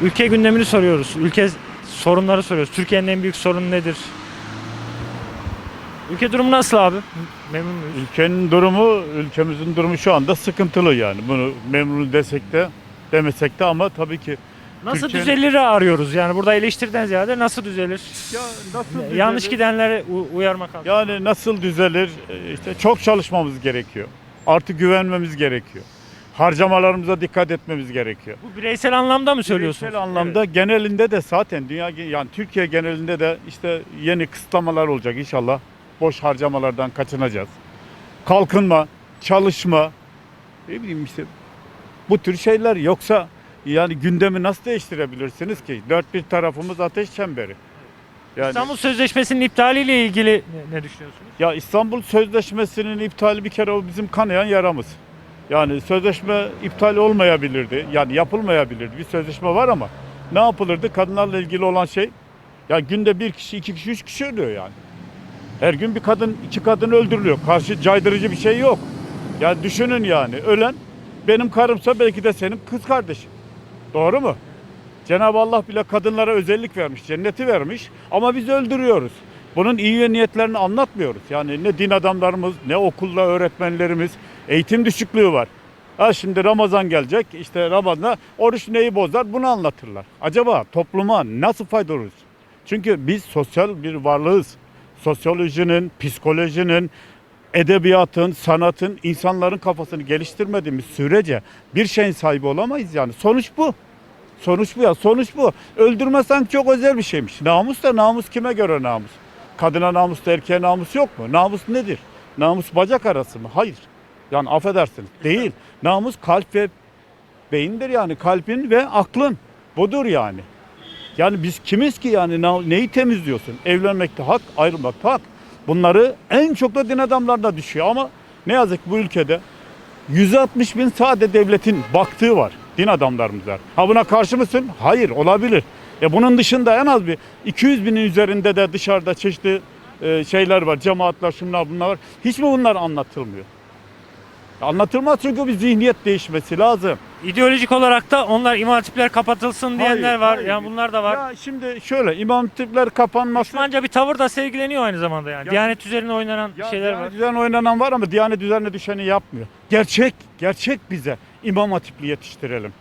Ülke gündemini soruyoruz. Ülke sorunları soruyoruz. Türkiye'nin en büyük sorunu nedir? Ülke durumu nasıl abi? Memnun muyuz? Ülkenin durumu, ülkemizin durumu şu anda sıkıntılı yani. Bunu memnun desek de demesek de ama tabii ki Nasıl Türkiye'nin- düzelir arıyoruz. Yani burada eleştiriden ziyade nasıl düzelir? ya nasıl Yanlış gidenlere u- uyarmak lazım. Yani nasıl düzelir? Ee, İşte çok çalışmamız gerekiyor. Artık güvenmemiz gerekiyor. Harcamalarımıza dikkat etmemiz gerekiyor. Bu bireysel anlamda mı söylüyorsunuz? Bireysel anlamda genelinde de zaten dünya yani Türkiye genelinde de işte yeni kısıtlamalar olacak inşallah. Boş harcamalardan kaçınacağız. Kalkınma, çalışma, ne bileyim işte bu tür şeyler yoksa yani gündemi nasıl değiştirebilirsiniz ki? Dört bir tarafımız ateş çemberi. Yani İstanbul Sözleşmesi'nin iptaliyle ilgili ne, ne düşünüyorsunuz? ya İstanbul Sözleşmesi'nin iptali bir kere o bizim kanayan yaramız. Yani sözleşme iptal olmayabilirdi. Yani yapılmayabilirdi. Bir sözleşme var ama ne yapılırdı? Kadınlarla ilgili olan şey ya günde bir kişi, iki kişi, üç kişi ölüyor yani. Her gün bir kadın, iki kadın öldürülüyor. Karşı caydırıcı bir şey yok. Yani düşünün yani ölen benim karımsa belki de senin kız kardeşin. Doğru mu? Cenab-ı Allah bile kadınlara özellik vermiş, cenneti vermiş ama biz öldürüyoruz. Bunun iyi niyetlerini anlatmıyoruz. Yani ne din adamlarımız, ne okulda öğretmenlerimiz, eğitim düşüklüğü var. Ha şimdi Ramazan gelecek, işte Ramazan'da oruç neyi bozar bunu anlatırlar. Acaba topluma nasıl fayda oluruz? Çünkü biz sosyal bir varlığız. Sosyolojinin, psikolojinin, edebiyatın, sanatın, insanların kafasını geliştirmediğimiz sürece bir şeyin sahibi olamayız yani. Sonuç bu. Sonuç bu ya. Sonuç bu. Öldürmesen çok özel bir şeymiş. Namus da namus kime göre namus? Kadına namus da erkeğe namus yok mu? Namus nedir? Namus bacak arası mı? Hayır. Yani affedersiniz. Değil. Namus kalp ve beyindir yani. Kalbin ve aklın. Budur yani. Yani biz kimiz ki yani neyi temizliyorsun? Evlenmekte hak, ayrılmakta hak. Bunları en çok da din adamlarına düşüyor ama ne yazık ki bu ülkede 160 bin sade devletin baktığı var din adamlarımıza. Ha buna karşı mısın? Hayır olabilir. E bunun dışında en az bir 200 binin üzerinde de dışarıda çeşitli e, şeyler var. Cemaatler şunlar bunlar var. Hiç mi bunlar anlatılmıyor? Anlatılmaz çünkü bir zihniyet değişmesi lazım. İdeolojik olarak da onlar imam hatipler kapatılsın diyenler Hayır, var. hayır. Yani bunlar da var. Ya şimdi şöyle imam hatipler kapanması Düşmanca bir tavır da sergileniyor aynı zamanda yani. Ya- Diyanet üzerine oynanan Ya şeyler Diyanet var. üzerine oynanan var ama Diyanet üzerine düşeni yapmıyor. Gerçek, gerçek bize imam hatipli yetiştirelim.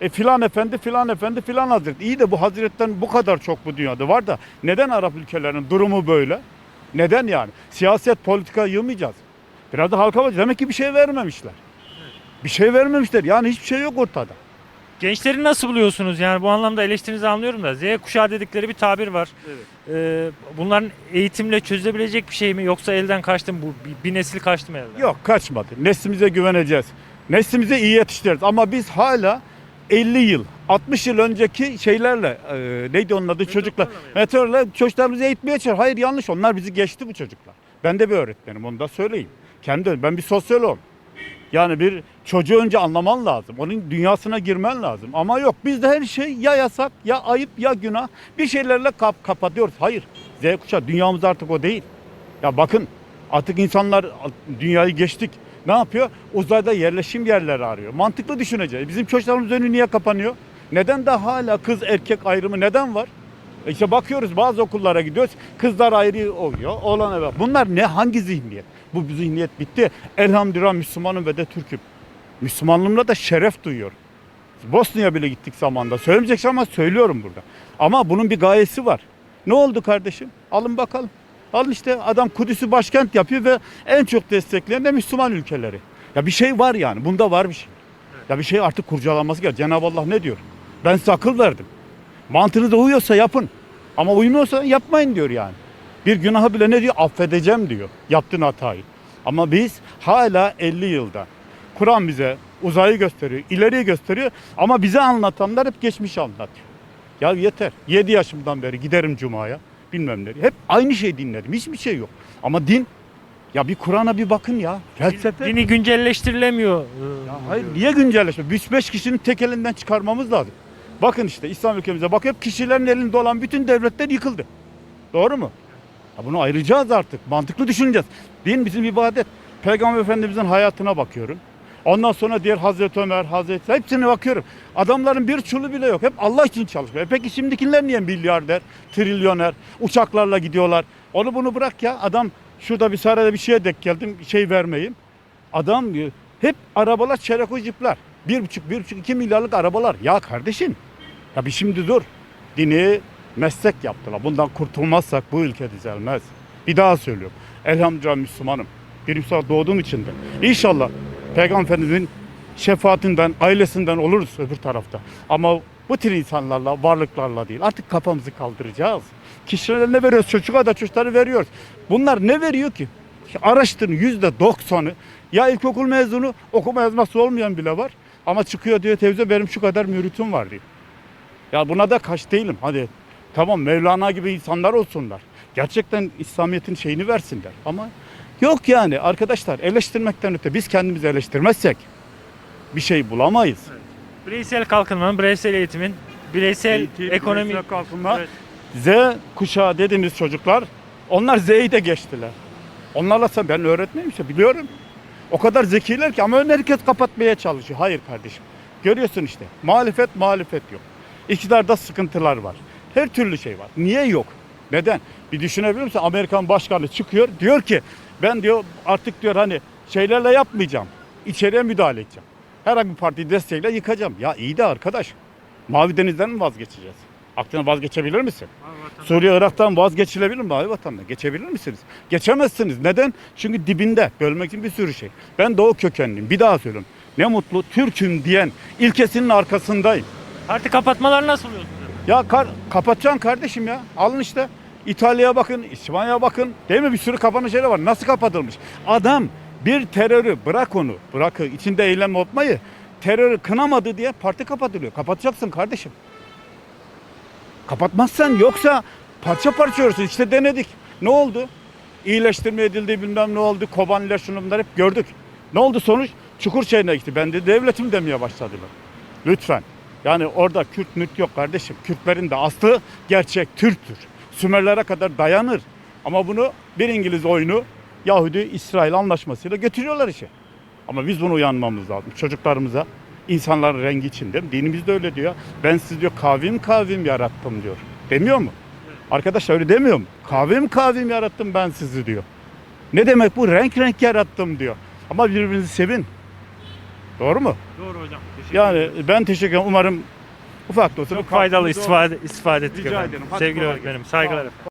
E filan efendi, filan efendi, filan hazret. İyi de bu hazretten bu kadar çok bu dünyada var da neden Arap ülkelerinin durumu böyle? Neden yani? Siyaset, politika yığmayacağız. Biraz da halka bakacağız. Demek ki bir şey vermemişler. Bir şey vermemişler. Yani hiçbir şey yok ortada. Gençleri nasıl buluyorsunuz? Yani bu anlamda eleştirinizi anlıyorum da Z kuşağı dedikleri bir tabir var. Evet. Ee, bunların eğitimle çözülebilecek bir şey mi yoksa elden kaçtı mı? Bu bir, bir nesil kaçtı mı elden? Yok kaçmadı. Neslimize güveneceğiz. Neslimize iyi yetiştiririz. Ama biz hala 50 yıl, 60 yıl önceki şeylerle e, neydi onun adı çocuklar. Meteorla çocuklarımızı eğitmeye çalışıyoruz. Hayır yanlış onlar bizi geçti bu çocuklar. Ben de bir öğretmenim onu da söyleyeyim. Kendi ben bir sosyoloğum. Yani bir çocuğu önce anlaman lazım. Onun dünyasına girmen lazım. Ama yok bizde her şey ya yasak ya ayıp ya günah. Bir şeylerle kap kapatıyoruz. Hayır. Z kuşağı dünyamız artık o değil. Ya bakın artık insanlar dünyayı geçtik. Ne yapıyor? Uzayda yerleşim yerleri arıyor. Mantıklı düşüneceğiz. Bizim çocuklarımız önü niye kapanıyor? Neden de hala kız erkek ayrımı neden var? E İşte bakıyoruz bazı okullara gidiyoruz. Kızlar ayrı oluyor. Oğlan evet. Bunlar ne? Hangi zihniyet? Bu zihniyet bitti. Elhamdülillah Müslümanım ve de Türk'üm. Müslümanlığımla da şeref duyuyorum. Bosna'ya bile gittik zamanda. Söylemeyeceksin ama söylüyorum burada. Ama bunun bir gayesi var. Ne oldu kardeşim? Alın bakalım. Alın işte adam Kudüs'ü başkent yapıyor ve en çok destekleyen de Müslüman ülkeleri. Ya bir şey var yani. Bunda var bir şey. Ya bir şey artık kurcalanması gerekiyor. Cenab-ı Allah ne diyor? Ben size akıl verdim. Mantığınıza uyuyorsa yapın. Ama uymuyorsa yapmayın diyor yani. Bir günahı bile ne diyor? Affedeceğim diyor. Yaptığın hatayı. Ama biz hala 50 yılda. Kur'an bize uzayı gösteriyor, ileriyi gösteriyor. Ama bize anlatanlar hep geçmişi anlatıyor. Ya yeter. 7 yaşımdan beri giderim Cuma'ya. Bilmem nereye. Hep aynı şey dinledim. Hiçbir şey yok. Ama din ya bir Kur'an'a bir bakın ya. Felsefe. Dini güncelleştirilemiyor. Ya hayır niye güncelleşme? 3-5 kişinin tek elinden çıkarmamız lazım. Bakın işte İslam ülkemize bak hep kişilerin elinde olan bütün devletler yıkıldı. Doğru mu? Bunu ayıracağız artık. Mantıklı düşüneceğiz. Din bizim ibadet. Peygamber Efendimizin hayatına bakıyorum. Ondan sonra diğer Hazreti Ömer, Hazreti hepsine bakıyorum. Adamların bir çulu bile yok. Hep Allah için çalışıyor. E Peki şimdikiler niye milyarder, trilyoner, uçaklarla gidiyorlar? Onu bunu bırak ya. Adam şurada bir sarayda bir şeye denk geldim. Şey vermeyeyim. Adam e, hep arabalar çeyrek jipler. Bir buçuk, bir buçuk, iki milyarlık arabalar. Ya kardeşim ya bir şimdi dur. Dini meslek yaptılar. Bundan kurtulmazsak bu ülke düzelmez. Bir daha söylüyorum. Elhamdülillah Müslümanım. Bir Müslüman doğduğum için de. İnşallah Peygamberimizin şefaatinden, ailesinden oluruz öbür tarafta. Ama bu tür insanlarla, varlıklarla değil. Artık kafamızı kaldıracağız. Kişilere ne veriyoruz? Çocuğa da çocukları veriyoruz. Bunlar ne veriyor ki? Araştırın yüzde doksanı ya ilkokul mezunu okuma yazması olmayan bile var. Ama çıkıyor diyor teyze benim şu kadar müritim var diyor. Ya buna da kaç değilim. Hadi tamam Mevlana gibi insanlar olsunlar. Gerçekten İslamiyet'in şeyini versinler. Ama yok yani arkadaşlar eleştirmekten öte biz kendimizi eleştirmezsek bir şey bulamayız. Bireysel kalkınmanın, bireysel eğitimin, bireysel Eğitim, ekonomi... bireysel kalkınma. Evet. Z kuşağı dediğimiz çocuklar onlar Z'yi de geçtiler. Onlarla sen ben öğretmenim işte biliyorum. O kadar zekiler ki ama herkes kapatmaya çalışıyor. Hayır kardeşim. Görüyorsun işte. Muhalefet muhalefet yok. İktidarda sıkıntılar var. Her türlü şey var. Niye yok? Neden? Bir düşünebilir misin? Amerikan başkanı çıkıyor diyor ki ben diyor artık diyor hani şeylerle yapmayacağım. İçeriye müdahale edeceğim. Herhangi bir parti desteğiyle yıkacağım. Ya iyi de arkadaş. Mavi Deniz'den mi vazgeçeceğiz? Aklına vazgeçebilir misin? Suriye, Irak'tan vazgeçilebilir mi mavi vatandan? Geçebilir misiniz? Geçemezsiniz. Neden? Çünkü dibinde bölmek için bir sürü şey. Ben Doğu kökenliyim. Bir daha söylüyorum. Ne mutlu Türk'üm diyen ilkesinin arkasındayım. Parti kapatmalar nasıl oluyor? Ya kar, kapatacaksın kardeşim ya. Alın işte. İtalya'ya bakın, İspanya'ya bakın. Değil mi? Bir sürü kapanış yeri var. Nasıl kapatılmış? Adam bir terörü bırak onu. Bırak içinde eylem yapmayı. Terörü kınamadı diye parti kapatılıyor. Kapatacaksın kardeşim. Kapatmazsan yoksa parça parça olursun. İşte denedik. Ne oldu? İyileştirme edildi bilmem ne oldu. Kobaniler şunu bunlar hep gördük. Ne oldu sonuç? Çukur çayına gitti. Ben de devletim demeye başladılar. Lütfen. Yani orada Kürt mürt yok kardeşim. Kürtlerin de aslı gerçek Türktür. Sümerlere kadar dayanır. Ama bunu bir İngiliz oyunu Yahudi İsrail anlaşmasıyla götürüyorlar işe. Ama biz bunu uyanmamız lazım. Çocuklarımıza insanların rengi için değil mi? Dinimiz de öyle diyor. Ben siz diyor kavim kavim yarattım diyor. Demiyor mu? Arkadaşlar öyle demiyor mu? Kavim kavim yarattım ben sizi diyor. Ne demek bu? Renk renk yarattım diyor. Ama birbirinizi sevin. Doğru mu? Doğru hocam. Teşekkür Yani ben teşekkür ederim. Umarım ufak da olsa Çok faydalı istifade, istifade ettik Rica efendim. ederim. Hadi Sevgili kolay öğretmenim, gelsin. saygılar efendim.